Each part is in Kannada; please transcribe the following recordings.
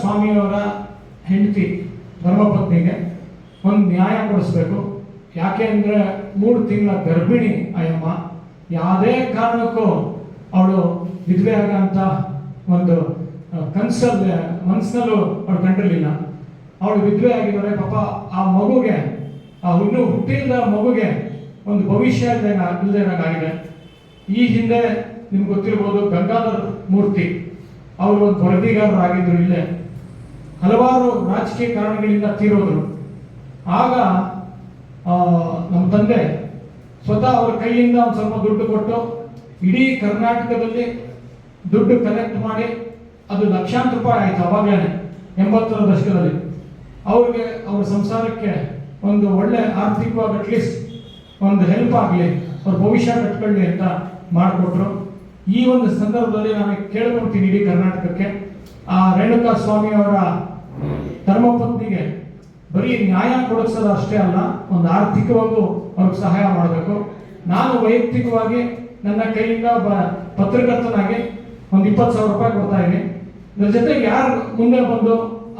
ಸ್ವಾಮಿಯವರ ಹೆಂಡತಿ ಧರ್ಮಪತ್ನಿಗೆ ಒಂದು ನ್ಯಾಯ ಕೊಡಿಸ್ಬೇಕು. ಯಾಕೆ ಅಂದರೆ ಮೂರು ತಿಂಗಳ ಗರ್ಭಿಣಿ ಅಯ್ಯಮ್ಮ. ಯಾವುದೇ ಕಾರಣಕ್ಕೂ ಅವಳು ವಿಧವೆ ಆಗಂತ ಒಂದು ಕನ್ಸಲ್ಲಿ, ಮನಸ್ಸಿನಲ್ಲೂ ಅವಳು ಕಂಡಿರಲಿಲ್ಲ. ಅವಳು ವಿಧವೆ ಆಗಿದ್ದಾರೆ ಪಾಪ ಆ ಮಗುಗೆ, ಆ ಹುಣ್ಣು ಹುಟ್ಟಿಲ್ಲದ ಮಗುಗೆ ಒಂದು ಭವಿಷ್ಯ ಇಲ್ಲದೆ ಇಲ್ಲದೆ ಆಗಿದೆ ಈ ಹಿಂದೆ ನಿಮ್ಗೆ ಗೊತ್ತಿರ್ಬೋದು ಗಂಗಾಧರ್ ಮೂರ್ತಿ. ಅವರು ಒಂದು ವರದಿಗಾರರಾಗಿದ್ರು ಇಲ್ಲೇ. ಹಲವಾರು ರಾಜಕೀಯ ಕಾರಣಗಳಿಂದ ತೀರೋದ್ರು. ಆಗ ನಮ್ಮ ತಂದೆ ಸ್ವತಃ ಅವರ ಕೈಯಿಂದ ಒಂದು ಸ್ವಲ್ಪ ದುಡ್ಡು ಕೊಟ್ಟು ಇಡೀ ಕರ್ನಾಟಕದಲ್ಲಿ ದುಡ್ಡು ಕಲೆಕ್ಟ್ ಮಾಡಿ ಅದು ಲಕ್ಷಾಂತರ ರೂಪಾಯಿ ಆಯ್ತು ಅವಾಗಲೇ ಎಂಬತ್ತರ ದಶಕದಲ್ಲಿ. ಅವ್ರಿಗೆ ಅವ್ರ ಸಂಸಾರಕ್ಕೆ ಒಂದು ಒಳ್ಳೆ ಆರ್ಥಿಕವಾಗಿ ಅಟ್ಲೀಸ್ಟ್ ಒಂದು ಹೆಲ್ಪ್ ಆಗಲಿ, ಅವ್ರ ಭವಿಷ್ಯ ಕಟ್ಕೊಳ್ಳಿ ಅಂತ ಮಾಡಿಕೊಟ್ರು. ಈ ಒಂದು ಸಂದರ್ಭದಲ್ಲಿ ನಾನು ಕೇಳ್ಕೊಳ್ತೀನಿ ಇಡೀ ಕರ್ನಾಟಕಕ್ಕೆ. ಆ ರೇಣುಕಾ ಸ್ವಾಮಿ ಅವರ ಧರ್ಮಪತ್ನಿಗೆ ಬರೀ ನ್ಯಾಯ ಕೊಡಿಸೋದು ಅಷ್ಟೇ ಅಲ್ಲ, ಒಂದು ಆರ್ಥಿಕವಾಗೂ ಅವ್ರಿಗೆ ಸಹಾಯ ಮಾಡಬೇಕು. ನಾನು ವೈಯಕ್ತಿಕವಾಗಿ ನನ್ನ ಕೈಯಿಂದ ಬ ಪತ್ರಕರ್ತನಾಗಿ ಒಂದು ಇಪ್ಪತ್ತು ಸಾವಿರ ರೂಪಾಯಿ ಕೊಡ್ತಾ ಇದ್ದೀನಿ. ಇದ್ರ ಜೊತೆಗೆ ಯಾರು ಮುಂದೆ ಬಂದು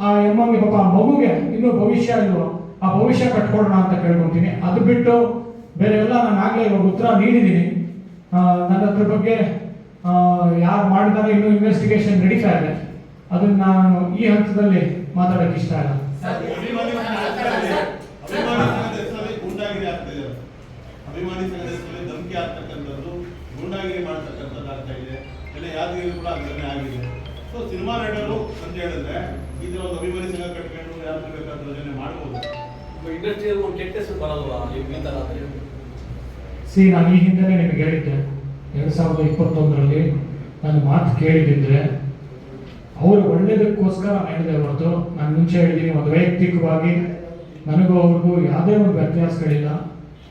ಆ ಎಮ್ಮಂಗೆ ಪಾಪ ಆ ಮಗುಗೆ ಇನ್ನೂ ಭವಿಷ್ಯ ಇಲ್ವೋ, ಆ ಭವಿಷ್ಯ ಕಟ್ಕೊಡೋಣ ಅಂತ ಕೇಳ್ಕೊತೀನಿ ಅದು ಬಿಟ್ಟು ಬೇರೆ ಎಲ್ಲ ನಾನು ಆಗಲೇ ಇವಾಗ ಉತ್ತರ ನೀಡಿದ್ದೀನಿ. ನನ್ನ ಹತ್ರ ಬಗ್ಗೆ ಯಾರು ಮಾಡಿದ್ದಾರೆ ಇನ್ನೂ ಇನ್ವೆಸ್ಟಿಗೇಷನ್ ನಡೀತಾ ಇದೆ ಅದನ್ನ ನಾನು ಈ ಹಂತದಲ್ಲಿ ಮಾತಾಡಕ್ಕೆ ಇಷ್ಟ ಇಲ್ಲ. ಅಭಿಮಾನಿ ಸಂಘದ ಅಭಿಮಾನಿ ಸಂಘದ ಹೆಸರಲ್ಲಿ ಗೂಂಡಾಗಿರಿ ಆಗ್ತಿದೆ ಅಭಿಮಾನಿ ಸಂಘದ ಹೆಸರಲ್ಲಿ ಧಮಕಿ ಆಗ್ತಕ್ಕಂಥದ್ದು ಗೂಂಡಾಗಿರಿ ಮಾಡ್ತಕ್ಕಂಥದ್ದು ಆಗ್ತಾ ಇದೆ. ಎಲ್ಲ ಯಾದಗಿರಿ ಕೂಡ ಅದನ್ನೇ ಆಗಿದೆ. ಸೊ ಸಿನಿಮಾ ನಟರು ಅಂತ ಹೇಳಿದ್ರೆ ಈ ಥರ ಒಂದು ಅಭಿಮಾನಿ ಸಂಘ ಕಟ್ಕೊಂಡು ಯಾರು ಬೇಕಾದ ಯೋಜನೆ ಮಾಡ್ಬೋದು. ಇಂಡಸ್ಟ್ರಿ ಒಂದು ಕೆಟ್ಟ ಹೆಸರು ಬರಲ್ವಾ? ಈ ಥರ ಸಿ ನಾನು ಈ ಹಿಂದೆ ನಿಮಗೆ ಹೇಳಿದ್ದೆ. ಎರಡು ಸಾವಿರದ ಇಪ್ಪತ್ತೊಂದರಲ್ಲಿ ನನ್ನ ಮಾತು ಕೇಳಿದ್ರೆ ಅವರು ಒಳ್ಳೆಯದಕ್ಕೋಸ್ಕರ ನಾನು ಹೇಳಿದೆ ಹೊರತು ನಾನು ಮುಂಚೆ ಹೇಳಿದ್ದೀನಿ, ಒಂದು ವೈಯಕ್ತಿಕವಾಗಿ ನನಗೂ ಅವ್ರಿಗೂ ಯಾವುದೇ ಒಂದು ವ್ಯತ್ಯಾಸಗಳಿಲ್ಲ.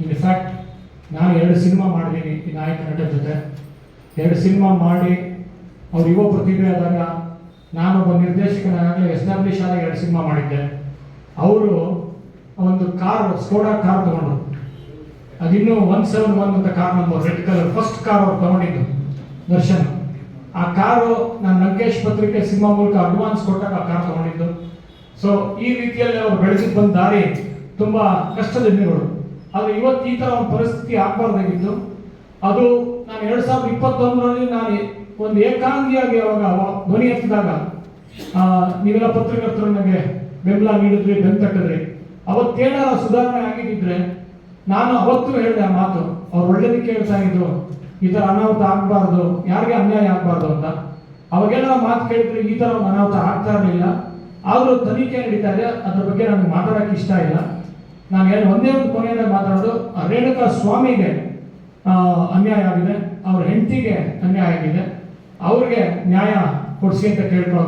ಇನ್ಫ್ಯಾಕ್ಟ್ ನಾನು ಎರಡು ಸಿನಿಮಾ ಮಾಡಿದ್ದೀನಿ ಈ ನಾಯಕ ನಟ ಜೊತೆ. ಎರಡು ಸಿನಿಮಾ ಮಾಡಿ ಅವ್ರು ಯುವ ಪ್ರತಿಭೆ ಆದಾಗ ನಾನೊಬ್ಬ ನಿರ್ದೇಶಕನಾಗಲೇ ಎಸ್ಟಾಬ್ಲಿಷ್ ಆದಾಗ ಎರಡು ಸಿನಿಮಾ ಮಾಡಿದ್ದೆ. ಅವರು ಒಂದು ಕಾರ್ ಸ್ಕೋಡಾ ಕಾರ್ ತಗೊಂಡು ಅದಿನ್ನು ಒನ್ ಸೆವೆನ್ ಒನ್ ಅಂತ car number red colour first car ಅವ್ರು ತಗೊಂಡಿದ್ದು, ದರ್ಶನ್. ಆ ಕಾರು ನಾನು ಲಂಕೇಶ್ ಪತ್ರಿಕೆ ಸಿನಿಮಾ ಮೂಲಕ ಅಡ್ವಾನ್ಸ್ ಕೊಟ್ಟಾಗ ಆ ಕಾರ್ ತಗೊಂಡಿದ್ದು. ಸೊ ಈ ರೀತಿಯಲ್ಲಿ ಅವ್ರು ಬೆಳೆಸಿದ್ ಬಂದ ದಾರಿ ತುಂಬಾ ಕಷ್ಟದ ದಿನಗಳು ಆದ್ರೆ ಇವತ್ತು ಈ ತರ ಒಂದು ಪರಿಸ್ಥಿತಿ ಆಗ್ಬಾರ್ದಾಗಿತ್ತು. ಅದು ನಾನು ಎರಡ್ ಸಾವಿರದ ಇಪ್ಪತ್ತೊಂದರಲ್ಲಿ ನಾನು ಒಂದು ಏಕಾಂಗಿಯಾಗಿ ಅವಾಗ ಅವ- ಧ್ವನಿ ಎತ್ತಿದಾಗ ನೀವೆಲ್ಲ ಪತ್ರಕರ್ತರು, ನನಗೆ ಬೆಂಬಲ ನೀಡಿದ್ರಿ ಬೆನ್ ತಟ್ಟಿದ್ರಿ. ಅವತ್ತೇನಾರ ಸುಧಾರಣೆ ಆಗಿದ್ದಿದ್ರೆ ನಾನು ಅವತ್ತು ಹೇಳಿದೆ ಆ ಮಾತು, ಅವ್ರು ಒಳ್ಳೇದಕ್ಕೆ ಕೇಳ್ತಾ ಇದ್ರು, ಈ ತರ ಅನಾಹುತ ಆಗ್ಬಾರ್ದು, ಯಾರಿಗೆ ಅನ್ಯಾಯ ಆಗ್ಬಾರ್ದು ಅಂತ. ಅವಾಗೆಲ್ಲ ಮಾತು ಕೇಳಿದ್ರೆ ಈ ತರ ಒಂದು ಅನಾಹುತ ಆಗ್ತಾ ಇರಲಿಲ್ಲ. ಆದ್ರೂ ತನಿಖೆ ನಡೀತಾ ಇದೆ, ಅದ್ರ ಬಗ್ಗೆ ನನಗೆ ಮಾತಾಡಕ್ ಇಷ್ಟ ಇಲ್ಲ. ನಾನು ಏನು ಒಂದೇ ಒಂದು ಕೊನೆಯಲ್ಲಿ ಮಾತಾಡೋದು ರೇಣುಕಾ ಸ್ವಾಮಿಗೆ ಅನ್ಯಾಯ ಆಗಿದೆ, ಅವ್ರ ಹೆಂಡತಿಗೆ ಅನ್ಯಾಯ ಆಗಿದೆ, ಅವ್ರಿಗೆ ನ್ಯಾಯ ಕೊಡಿಸಿ ಅಂತ ಕೇಳ್ಕೊಳ್ಳೋ